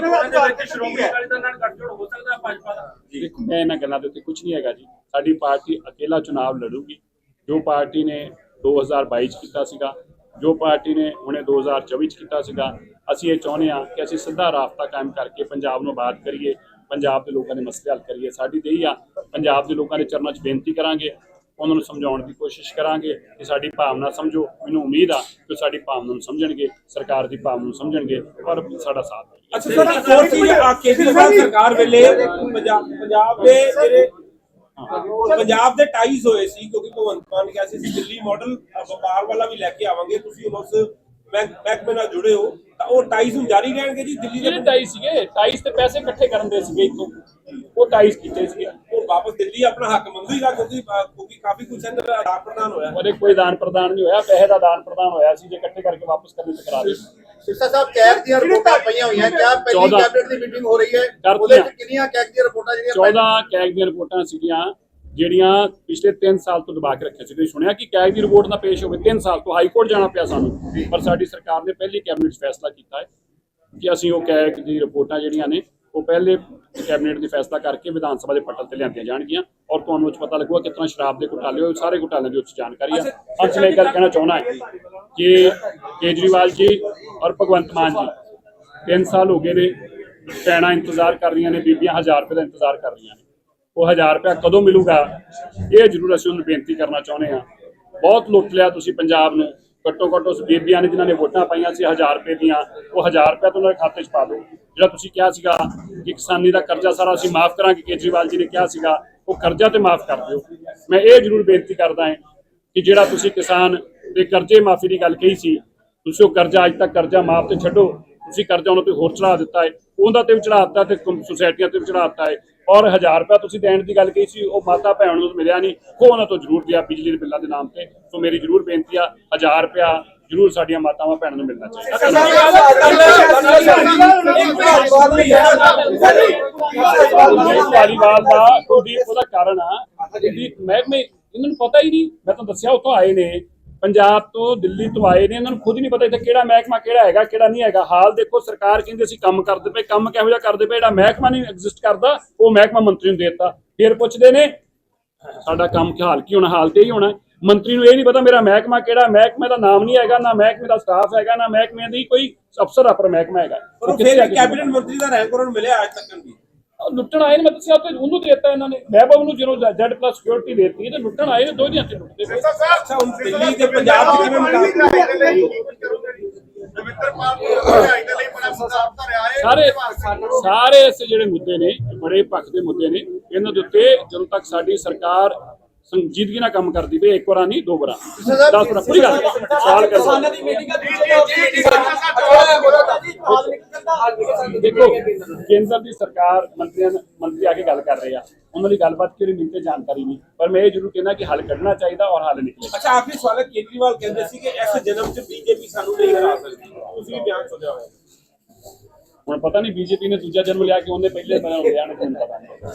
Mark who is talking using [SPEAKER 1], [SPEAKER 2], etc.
[SPEAKER 1] ਲੋਕਾਂ ਦੇ ਵਿੱਚ ਸ਼੍ਰੋਮਣੀ ਅਕਾਲੀ ਦਲ ਨਾਲ ਗੱਠਜੋੜ ਹੋ। ਸਕਦਾ ਹੈ ਭਾਜਪਾ ਦਾ।
[SPEAKER 2] ਦੇਖੋ ਮੈਂ ਇਹਨਾਂ ਗੱਲਾਂ ਦੇ ਉੱਤੇ ਕੁਝ ਨਹੀਂ ਹੈਗਾ ਜੀ। ਸਾਡੀ ਪਾਰਟੀ ਅਕੇਲਾ ਚੁਣਾਵ ਲੜੂਗੀ। ਜੋ ਪਾਰਟੀ ਨੇ 2022 ਚ ਕੀਤਾ ਸੀਗਾ ਜੋ ਪਾਰਟੀ ਨੇ ਹੁਣੇ 2024 ਚ ਕੀਤਾ ਸੀਗਾ ਅਸੀਂ ਇਹ ਚਾਹੁੰਦੇ ਹਾਂ ਕਿ ਅਸੀਂ ਸਿੱਧਾ ਰਾਬਤਾ ਕਾਇਮ ਕਰਕੇ ਪੰਜਾਬ ਨੂੰ ਆਬਾਦ ਕਰੀਏ ਪੰਜਾਬ ਦੇ ਲੋਕਾਂ ਦੇ ਮਸਲੇ ਹੱਲ ਕਰੀਏ। ਸਾਡੀ ਤੇ ਹੀ ਆ ਪੰਜਾਬ ਦੇ ਲੋਕਾਂ ਦੇ ਚਰਨਾਂ 'ਚ ਬੇਨਤੀ ਕਰਾਂਗੇ। ਉਹਨਾਂ ਨੂੰ ਸਮਝਾਉਣ ਦੀ ਕੋਸ਼ਿਸ਼ ਕਰਾਂਗੇ ਕਿ ਸਾਡੀ ਭਾਵਨਾ ਸਮਝੋ। ਮੈਨੂੰ ਉਮੀਦ ਆ ਕਿ ਸਾਡੀ ਭਾਵਨਾ ਨੂੰ ਸਮਝਣਗੇ ਸਰਕਾਰ ਦੀ ਭਾਵਨਾ ਨੂੰ ਸਮਝਣਗੇ ਔਰ ਸਾਡਾ ਸਾਥ ਦੇਣਗੇ।
[SPEAKER 3] ਅੱਛਾ ਸਰ ਇੱਕ ਹੋਰ ਚੀਜ਼ ਆ ਕੇਜਰੀਵਾਲ ਸਰਕਾਰ ਵੇਲੇ ਪੰਜਾਬ ਦੇ ਜਿਹੜੇ ਪੰਜਾਬ ਦੇ ਟਾਈਜ਼ ਹੋਏ ਸੀ ਕਿਉਂਕਿ ਭਗਵੰਤ ਮਾਨ ਨੇ ਕਿਹਾ ਸੀ ਦਿੱਲੀ ਮਾਡਲ ਵਪਾਰ ਵਾਲਾ ਵੀ ਲੈ ਕੇ ਆਵਾਂਗੇ ਤੁਸੀਂ ਉਸ ਮਹਿਕਮੇ ਨਾਲ ਜੁੜੇ ਹੋ ਤਾਂ ਉਹ ਟਾਈਜ਼ ਹੁਣ ਜਾਰੀ ਰਹਿਣਗੇ ਜੀ ਦਿੱਲੀ
[SPEAKER 2] ਜਿਹੜੇ
[SPEAKER 3] ਦੇ
[SPEAKER 2] ਟਾਈਸ ਸੀਗੇ ਟਾਈਸ ਤੇ ਪੈਸੇ ਇਕੱਠੇ ਕਰਨ ਦੇ ਸੀਗੇ ਇੱਥੋਂ। ਉਹ ਟਾਈਸ ਕੀਤੇ ਸੀਗੇ।
[SPEAKER 3] ਵਾਪਸ ਦਿੱਲੀ ਆਪਣਾ ਹੱਕ ਮੰਗੇਗਾ ਕਿਉਂਕਿ ਅ, ਕਿਉਂਕਿ ਕਾਫੀ ਕੁਝ ਇਹਨਾਂ ਦਾ ਆਦਾਨ ਪ੍ਰਦਾਨ ਹੋਇਆ।
[SPEAKER 2] ਉਹਦੇ ਕੋਈ ਦਾਨ ਪ੍ਰਦਾਨ ਨਹੀਂ ਹੋਇਆ ਪੈਸੇ ਦਾ ਦਾਨ ਪ੍ਰਦਾਨ ਹੋਇਆ ਸੀ ਜੇ ਇਕੱਠੇ ਕਰਕੇ ਵਾਪਸ ਕਰਨੇ ਤੇ ਕਰਾ ਦੇ
[SPEAKER 4] ਸਿਰਸਾ ਸਾਹਿਬ ਕੈਗ ਦੀਆਂ ਰਿਪੋਰਟਾਂ ਪਈਆਂ ਹੋਈਆਂ ਕਿਆ ਪਹਿਲੀ। ਕੈਬਨਿਟ ਦੀ ਮੀਟਿੰਗ ਹੋ ਰਹੀ ਹੈ। ਉਹਦੇ ਵਿੱਚ ਕਿੰਨੀਆਂ ਕੈਗ ਦੀਆਂ ਰਿਪੋਰਟਾਂ ਜਿਹੜੀਆਂ
[SPEAKER 2] 14 ਕੈਗ ਦੀਆਂ ਰਿਪੋਰਟਾਂ ਸੀਗੀਆਂ ਜਿਹੜੀਆਂ ਪਿਛਲੇ 3 ਸਾਲ ਤੋਂ ਦਬਾ ਕੇ ਰੱਖਿਆ ਸੀ। ਤੁਸੀਂ ਸੁਣਿਆ ਕਿ ਕੈਗ ਦੀ ਰਿਪੋਰਟ ਨਾ ਪੇਸ਼ ਹੋਵੇ 3 ਸਾਲ ਤੋਂ ਹਾਈ ਕੋਰਟ ਜਾਣਾ ਪਿਆ ਸਾਨੂੰ। ਪਰ ਸਾਡੀ ਸਰਕਾਰ ਨੇ ਪਹਿਲੀ ਕੈਬਨਿਟ 'ਚ ਫੈਸਲਾ ਕੀਤਾ ਹੈ ਕਿ ਅਸੀਂ ਉਹ ਕੈਗ ਦੀ ਰਿਪੋਰਟਾਂ ਜਿਹੜੀਆਂ ਨੇ ਉਹ ਪਹਿਲੇ ਕੈਬਨਿਟ ਦੀ ਫੈਸਲਾ ਕਰਕੇ ਵਿਧਾਨ ਸਭਾ ਦੇ ਪੱਟਲ ਤੇ ਲਿਆਂਦੀਆਂ ਜਾਣਗੀਆਂ ਔਰ ਤੁਹਾਨੂੰ ਉਹ 'ਚ ਪਤਾ ਲੱਗੂਗਾ ਕਿਤਨਾ ਸ਼ਰਾਬ ਦੇ ਘੁਟਾਲੇ ਹੋਏ ਸਾਰੇ ਘੁਟਾਲਿਆਂ ਦੀ ਉੱਚ ਜਾਣਕਾਰੀ ਆ। ਅੱਜ ਮੈਂ ਇਹ ਗੱਲ ਕਹਿਣਾ ਚਾਹੁੰਦਾ ਹਾਂ ਕਿ ਕੇਜਰੀਵਾਲ ਜੀ ਔਰ ਭਗਵੰਤ ਮਾਨ ਜੀ 3 ਸਾਲ ਹੋ ਗਏ ਨੇ ਭੈਣਾਂ ਇੰਤਜ਼ਾਰ ਕਰ ਰਹੀਆਂ ਨੇ ਬੀਬੀਆਂ 1000 ਰੁਪਏ ਦਾ ਇੰਤਜ਼ਾਰ ਕਰ ਰਹੀਆਂ ਨੇ। ਉਹ 1000 ਰੁਪਏ ਕਦੋਂ ਮਿਲੂਗਾ? ਇਹ ਜ਼ਰੂਰ ਅਸੀਂ ਉਹਨੂੰ ਬੇਨਤੀ ਕਰਨਾ ਚਾਹੁੰਦੇ ਹਾਂ। ਬਹੁਤ ਲੁੱਟ ਲਿਆ ਤੁਸੀਂ ਪੰਜਾਬ ਨੂੰ। ਘੱਟੋ ਘੱਟ ਉਸ ਬੀਬੀਆਂ ਨੇ ਜਿਨ੍ਹਾਂ ਨੇ ਵੋਟਾਂ ਪਾਈਆਂ ਸੀ 1000 ਰੁਪਏ ਦੀਆਂ, ਉਹ 1000 ਰੁਪਏ ਤੋਂ ਉਹਨਾਂ ਦੇ ਖਾਤੇ 'ਚ ਪਾ ਦਿਓ। ਜਿਹੜਾ ਤੁਸੀਂ ਕਿਹਾ ਸੀਗਾ ਕਿ ਕਿਸਾਨੀ ਦਾ ਕਰਜ਼ਾ ਸਾਰਾ ਅਸੀਂ ਮਾਫ ਕਰਾਂਗੇ, ਕੇਜਰੀਵਾਲ ਜੀ ਨੇ ਕਿਹਾ ਸੀਗਾ, ਉਹ ਕਰਜ਼ਾ ਤੇ ਮਾਫ ਕਰ ਦਿਓ। ਮੈਂ ਇਹ ਜ਼ਰੂਰ ਬੇਨਤੀ ਕਰਦਾ ਹਾਂ ਕਿ ਜਿਹੜਾ ਤੁਸੀਂ ਕਿਸਾਨ ਦੇ ਕਰਜ਼ੇ ਮਾਫੀ ਦੀ ਗੱਲ ਕਹੀ ਸੀ, ਤੁਸੀਂ ਉਹ ਕਰਜ਼ਾ ਅੱਜ ਤੱਕ ਕਰਜ਼ਾ ਮਾਫ ਤੇ ਛੱਡੋ, ਤੁਸੀਂ ਕਰਜ਼ਾ ਉਹਨਾਂ ਤੇ ਹੋਰ ਚੜਾ ਦਿੱਤਾ ਹੈ। ਉਹਦਾ ਤੇ ਵੀ ਚੜਾ ਦਿੱਤਾ ਤੇ ਸੁਸਾਇਟੀਆਂ ਤੇ ਵੀ ਚੜਾ ਦਿੱਤਾ ਹੈ ਔਰ 1000 ਰੁਪਏ ਤੁਸੀਂ ਦੇਣ ਦੀ ਗੱਲ ਕਹੀ ਸੀ ਉਹ ਮਾਤਾ ਭੈਣ ਨੂੰ ਮਿਲਿਆ ਨਹੀਂ। ਉਹ ਉਹਨਾਂ ਤੋਂ ਜ਼ਰੂਰ ਦਿਆ ਬਿਜਲੀ ਦੇ ਬਿੱਲਾਂ ਦੇ ਨਾਮ ਤੇ। ਸੋ ਮੇਰੀ ਜ਼ਰੂਰ ਬੇਨਤੀ ਆ 1000 ਰੁਪਿਆ ਜ਼ਰੂਰ ਸਾਡੀਆਂ ਮਾਤਾਵਾਂ ਭੈਣਾਂ ਨੂੰ ਮਿਲਣਾ ਚਾਹੀਦਾ। ਧਾਲੀਵਾਲ ਦਾ ਉਹਦਾ ਕਾਰਨ ਆ ਮਹਿਕਮੇ ਇਹਨਾਂ ਨੂੰ ਪਤਾ ਹੀ ਨਹੀਂ। ਮੈਂ ਤੁਹਾਨੂੰ ਦੱਸਿਆ ਉੱਥੋਂ ਆਏ ਨੇ। ਪੰਜਾਬ ਤੋਂ ਦਿੱਲੀ ਤੋਂ ਆਏ ਨੇ ਇਹਨਾਂ ਨੂੰ ਖੁਦ ਹੀ ਨਹੀਂ ਪਤਾ ਇੱਥੇ ਕਿਹੜਾ ਮਹਿਕਮਾ ਕਿਹੜਾ ਹੈਗਾ ਕਿਹੜਾ ਨਹੀਂ ਹੈਗਾ। ਹਾਲ ਦੇਖੋ ਸਰਕਾਰ ਕਹਿੰਦੀ ਅਸੀਂ ਕੰਮ ਕਰਦੇ ਪਏ ਕੰਮ ਕਿਹੋ ਜਿਹਾ ਕਰਦੇ ਪਏ ਜਿਹੜਾ ਮਹਿਕਮਾ ਨਹੀਂ ਐਗਜ਼ਿਸਟ ਕਰਦਾ ਉਹ ਮਹਿਕਮਾ ਮੰਤਰੀ ਨੂੰ ਦੇ ਦਿੱਤਾ। ਫਿਰ ਪੁੱਛਦੇ ਨੇ ਸਾਡਾ ਕੰਮ ਕੀ ਹਾਲ ਕੀ ਹੋਣਾ ਹਾਲ ਤੇ ਹੀ ਹੋਣਾ। ਮੰਤਰੀ ਨੂੰ ਇਹ ਨਹੀਂ ਪਤਾ ਮੇਰਾ ਮਹਿਕਮਾ ਕਿਹੜਾ ਮਹਿਕਮੇ ਦਾ ਨਾਮ ਨਹੀਂ ਹੈਗਾ ਨਾ ਮਹਿਕਮੇ ਦਾ ਸਟਾਫ ਹੈਗਾ ਨਾ ਮਹਿਕਮੇ ਦੀ ਕੋਈ ਅਫਸਰ ਅਪਰ ਮਹਿਕਮਾ ਹੈਗਾ।
[SPEAKER 3] ਪਰ ਫਿਰ ਕੈਬਨਿਟ ਮੰਤਰੀ ਦਾ ਰੈਂਕ ਉਹਨਾਂ ਨੂੰ ਮਿਲਿਆ ਅੱਜ ਤੱਕ
[SPEAKER 2] ਉਹ ਲੁੱਟਣ ਆਏ ਨੇ ਮੈਂ ਦੱਸਿਆ ਉੱਥੇ ਉਹਨੂੰ ਦਿੱਤਾ ਇਹਨਾਂ ਨੇ ਵੈਭਵ ਨੂੰ ਜਦੋਂ ਜ਼ੈਡ ਪਲੱਸ ਸਿਕਿਉਰਿਟੀ ਦੇਤੀ ਤੇ ਲੁੱਟਣ ਆਏ ਨੇ ਦੋ ਦੀਆਂ ਤੇ ਲੁੱਟਦੇ ਪਏ
[SPEAKER 3] ਅੱਛਾ ਹੁਣ ਦਿੱਲੀ ਤੇ ਪੰਜਾਬ ਚ ਕਿਵੇਂ ਮੁਕਾਬਲਾ
[SPEAKER 4] ਰਵਿੰਦਰ ਪਾਲ ਭਰਾਈ ਦੇ ਲਈ ਬੜਾ ਮੁਕਾਬਲਾ ਰਿਹਾ ਹੈ
[SPEAKER 2] ਸਾਰੇ ਸਾਰੇ ਐਸੇ ਜਿਹੜੇ ਮੁੱਦੇ ਨੇ ਬੜੇ ਪੱਖ ਦੇ ਮੁੱਦੇ ਨੇ ਇਹਨਾਂ ਦੇ ਉੱਤੇ ਜਦੋਂ ਤੱਕ ਸਾਡੀ ਸਰਕਾਰ ਸੰਜੀਦਗੀ ਨਾਲ ਕੰਮ ਕਰਦੀ ਪਈ ਇੱਕ ਵਾਰਾਂ ਨਹੀਂ ਦੋ ਵਾਰਾਂ ਦਸ ਵਾਰਾਂ ਪੂਰੀ ਗੱਲ ਹੈ। ਸਵਾਲ ਕਰੋ ਦੇਖੋ ਕੇਂਦਰ ਦੀ ਸਰਕਾਰ ਮੰਤਰੀਆਂ ਮੰਤਰੀ ਆ ਕੇ ਗੱਲ ਕਰ ਰਹੇ ਆ। ਉਹਨਾਂ ਦੀ ਗੱਲਬਾਤ ਕਿਹੜੀ ਮੈਨੂੰ ਤੇ ਜਾਣਕਾਰੀ ਨਹੀਂ। ਪਰ ਮੈਂ ਇਹ ਜ਼ਰੂਰ ਕਹਿੰਦਾ ਕਿ ਹੱਲ ਕੱਢਣਾ ਚਾਹੀਦਾ ਔਰ ਹੱਲ ਨਿਕਲੇ
[SPEAKER 3] ਅੱਛਾ ਆਖਰੀ ਸਵਾਲ ਹੈ ਕੇਜਰੀਵਾਲ ਕਹਿੰਦੇ ਸੀ ਕਿ ਇਸ ਜਨਮ ਚ ਬੀਜੇਪੀ ਸਾਨੂੰ ਨਹੀਂ ਹਰਾ ਸਕਦੀ। ਤੁਸੀਂ ਵੀ ਬਿਆਨ ਸੁਣਿਆ ਹੋਇਆ।
[SPEAKER 2] ਹੁਣ ਪਤਾ ਨਹੀਂ ਬੀਜੇਪੀ ਨੇ ਦੂਜਾ ਜਨਮ ਲਿਆ ਕਿ ਉਹਨੇ ਪਹਿਲੇ ਬਣਾਉਣ ਲਿਆ ਨੇ ਤੁਹਾਨੂੰ ਪਤਾ ਨਹੀਂ।